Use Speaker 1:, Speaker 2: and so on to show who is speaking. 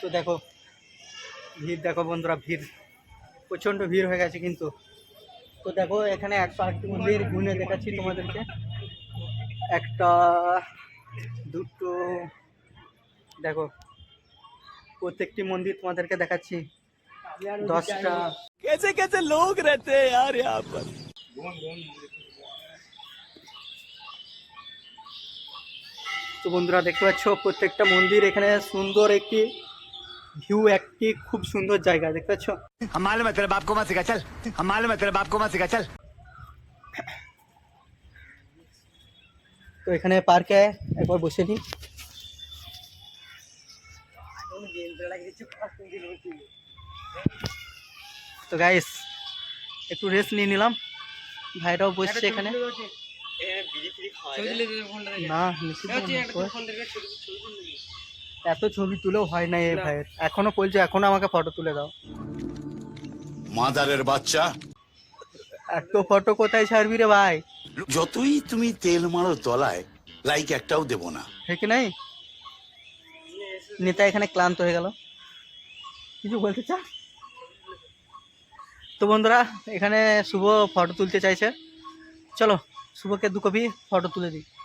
Speaker 1: তো দেখো ভিড় দেখো বন্ধুরা ভিড়। প্রচণ্ড ভিড় হয়ে গেছে কিন্তু। তো দেখো এখানে একশো আটটি মন্দির গুনে দেখাচ্ছি তোমাদেরকে। একটা দুটো দেখো প্রত্যেকটি মন্দির তোমাদেরকে দেখাচ্ছি। দশটা।
Speaker 2: কেসে কেসে লোক রেতে আর
Speaker 1: তো বন্ধুরা দেখতে পাচ্ছ প্রত্যেকটা মন্দির এখানে সুন্দর একটি ভিউ একটি খুব সুন্দর জায়গা দেখতে পাচ্ছ? তো এখানে পার্কে একবার বসে নি তো গাইস একটু রেস্ট নিয়ে নিলাম। ভাইরাও বসছে এখানে। এত ছবি তুলেও হয় না এই ভাইয়ের। এখনও বলছে এখনও আমাকে ফটো তুলে দাও।
Speaker 3: মাদারের বাচ্চা?
Speaker 1: এত ফটো কোথায় ছাড়বি রে ভাই?
Speaker 3: যতই তুমি তেল মারো তলায় লাইক একটাও দেব না।
Speaker 1: ঠিক নাই? নেতা এখানে ক্লান্ত হয়ে গেল। কিছু বলতে চা তো বন্ধুরা এখানে শুভ ফটো তুলতে চাইছে। চলো শুভকে দু কপি ফটো তুলে দিই।